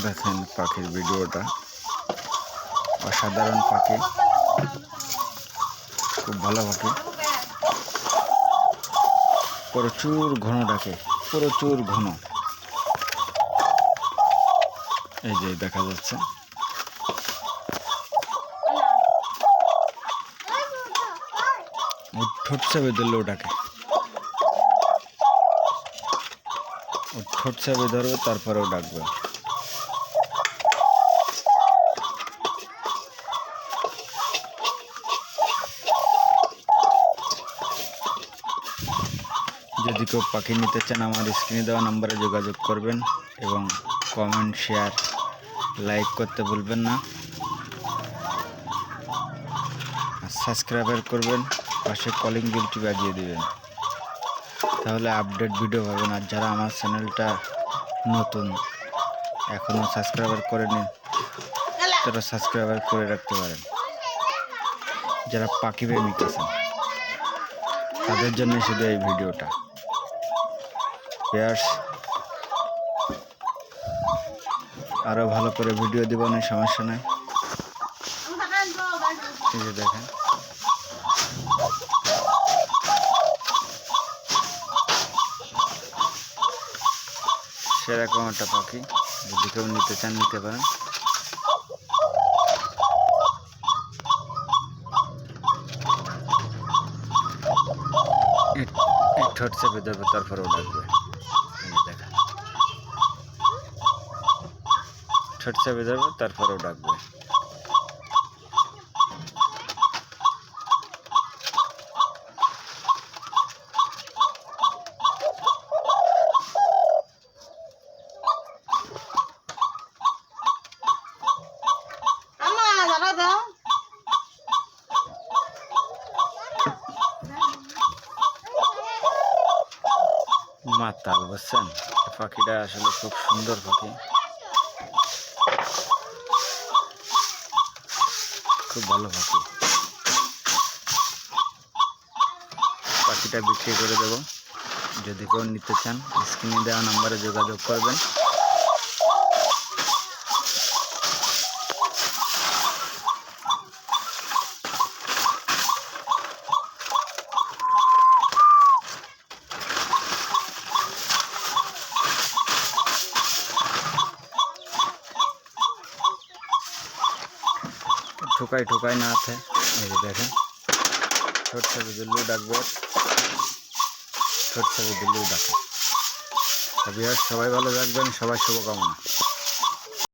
দেখেন পাখির ভিডিওটা। অসাধারণ পাখি। খুব ভালো পাখি। প্রচুর ঘন ডাকে, প্রচুর ঘন। এই যে দেখা যাচ্ছে। ঠোঁট চাপে ধরলে ওটাকে ও ঠোঁট ধরবে তারপরেও ডাকবে। যদি কেউ পাখি নিতে চান, আমার স্ক্রিনে দেওয়া নম্বরে যোগাযোগ করবেন এবং কমেন্ট শেয়ার লাইক করতে ভুলবেন না। সাবস্ক্রাইবার করবেন, পাশে কলিং বিলটি বাজিয়ে দেবেন। তাহলে আপডেট ভিডিও পাবেন। আর যারা আমার চ্যানেলটা নতুন এখনও সাবস্ক্রাইবার করে নিন তারা সাবস্ক্রাইবার করে রাখতে পারেন। যারা পাখি প্রেমিক আছেন, তাদের জন্য শুধু এই ভিডিওটা পেয়ার্স আরও ভালো করে ভিডিও দিব না সমস্যা নেই। দেখেন। সেরকম একটা পাখি। যদি কেউ নিতে চান, নিতে পারেন। ঠোঁট চেপে দেবে তারপরেও ডাকবে এই যে দেখেন ঠোঁট চেপে দেবে তারপরেও ডাকবে। মাতাল বুঝছেন? পাখিটা আসলে খুব সুন্দর পাখি। খুব ভালো পাখি পাখিটা বিক্রি করে দেব। যদি কেউ নিতে চান, স্ক্রিনে দেওয়া নাম্বারে যোগাযোগ করবেন। ঠোকাই ঠোকাই না আছে। এই যে দেখেন ছোট ছোট দিল্লু ডাকবো ছোট ছোট দিল্লু ডাকে। সবাই ভালো থাকবেন, সবাই শুভকামনা।